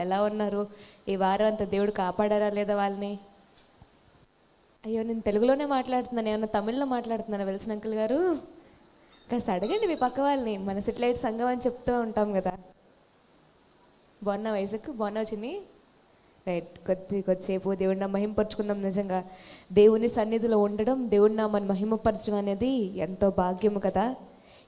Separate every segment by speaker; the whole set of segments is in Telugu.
Speaker 1: ఎలా ఉన్నారు? ఈ వారం అంత దేవుడు కాపాడారా లేదా వాళ్ళని? అయ్యో నేను తెలుగులోనే మాట్లాడుతున్నాను ఏమన్నా తమిళ్ళో మాట్లాడుతున్నాను వెలిసిన అంకుల్ గారు? కాస్త అడగండి మీ పక్క వాళ్ళని మన సిట్లైట్ సంఘం అని చెప్తూ ఉంటాం కదా. బాగున్నా వయసుకు బాగున్నా చిన్ని? రైట్ కొద్ది కొద్దిసేపు దేవుడిని మహిమపరుచుకుందాం నిజంగా. దేవుని సన్నిధిలో ఉండడం దేవుడిని మన మహిమపరచడం అనేది ఎంతో భాగ్యము కదా.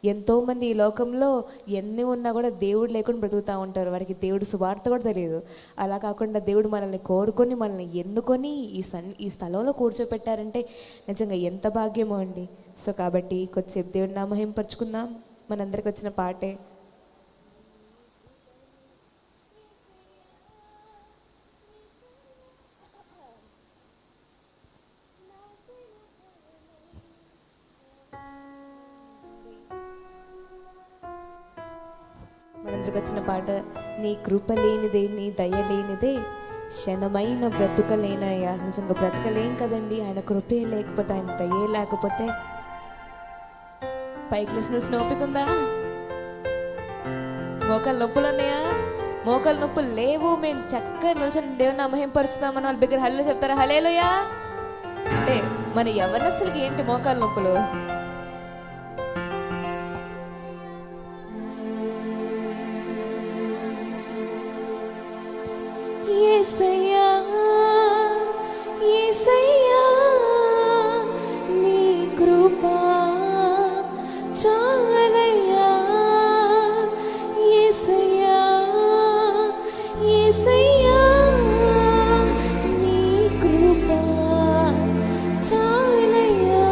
Speaker 1: ఎంతోమంది ఈ లోకంలో ఎన్ని ఉన్నా కూడా దేవుడు లేకుండా బ్రతుకుతూ ఉంటారు. వారికి దేవుడు సువార్త కూడా తెలియదు. అలా కాకుండా దేవుడు మనల్ని కోరుకొని మనల్ని ఎన్నుకొని ఈ సన్ ఈ స్థలంలో కూర్చోపెట్టారంటే నిజంగా ఎంత భాగ్యమో అండి. సో కాబట్టి కొద్దిసేపు దేవుడిని నా మనందరికి వచ్చిన పాటే. మనందరికి వచ్చిన పాట నీ కృప లేనిదే నీ దయ లేనిదే క్షణమైన బ్రతుకలేనయ్యా. నిజంగా బ్రతకలేం కదండి ఆయన కృపే లేకపోతే ఆయన దయే లేకపోతే. పైకి లేసిన ఓపిక ఉందా? మోకాలు నొప్పులు ఉన్నాయా? మోకాలు నొప్పులు లేవు మేము చక్కగా నిల్చొని దేవుని అమహింపరుచుతామని వాళ్ళ దగ్గర హల్లు చెప్తారా? హలేలుయా అంటే మన యవనస్తులకి ఏంటి మోకాలు నొప్పులు? యేసయ్యా యేసయ్యా నీ కృపా చాలయ్యా యేసయ్యా యేసయ్యా నీ కృపా చాలయ్యా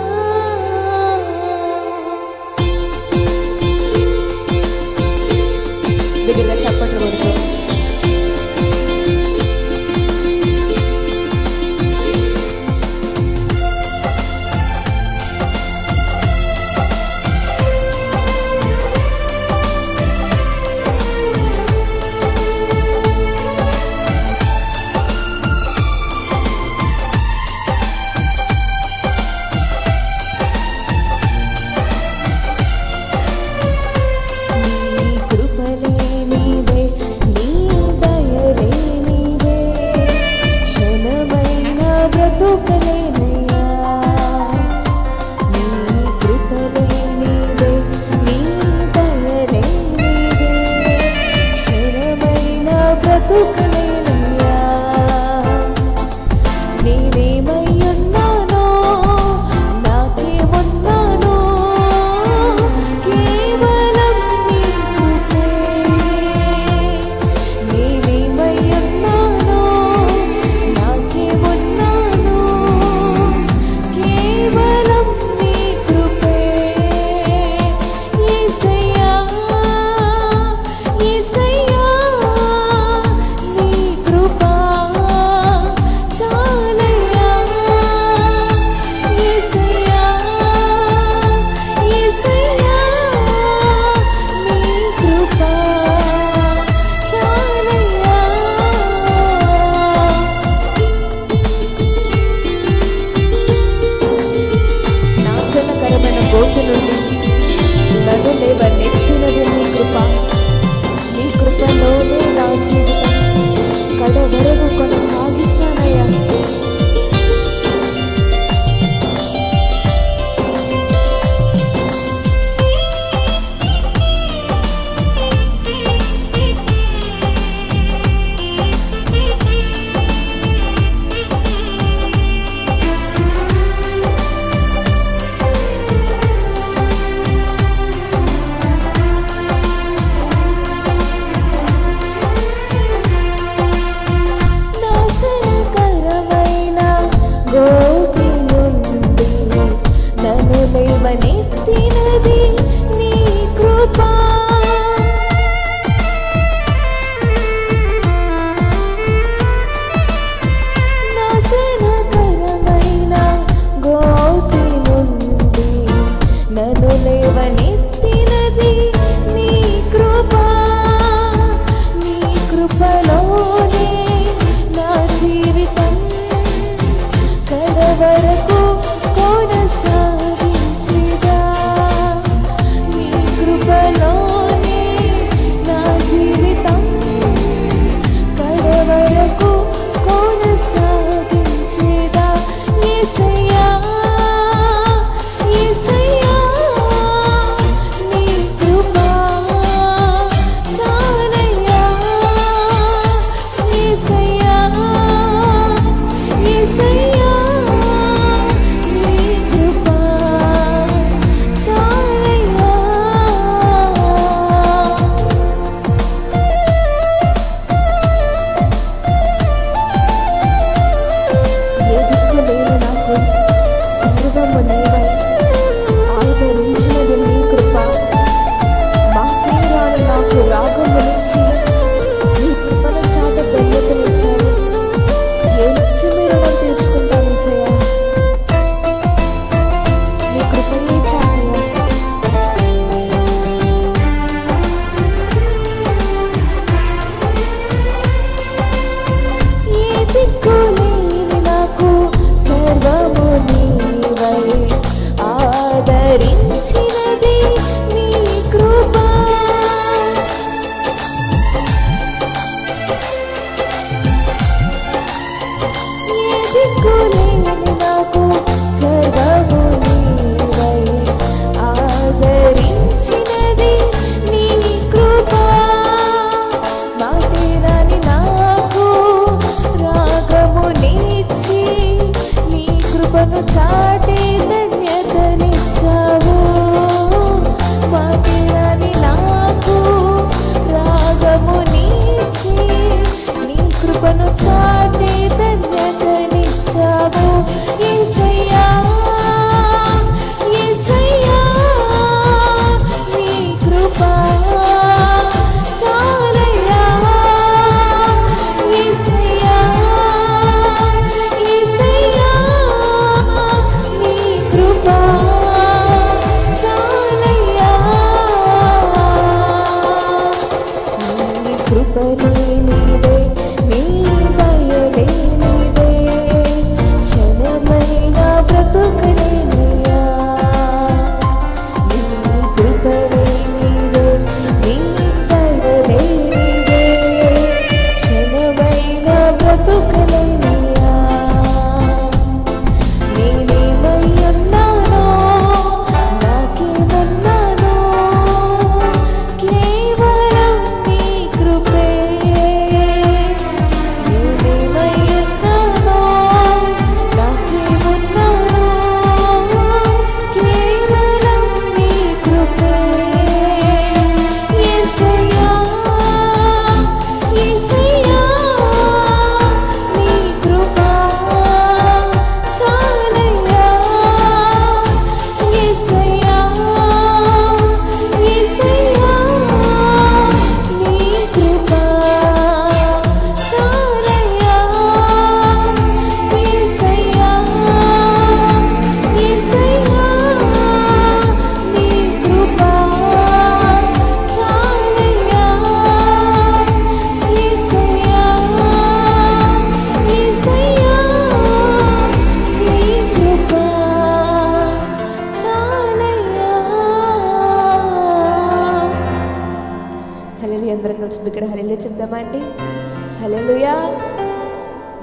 Speaker 1: దగ్గరగా చప్పట్లు కొడుతూ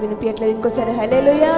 Speaker 1: వినిపించట్లేదు. ఇంకోసారి హల్లెలూయా.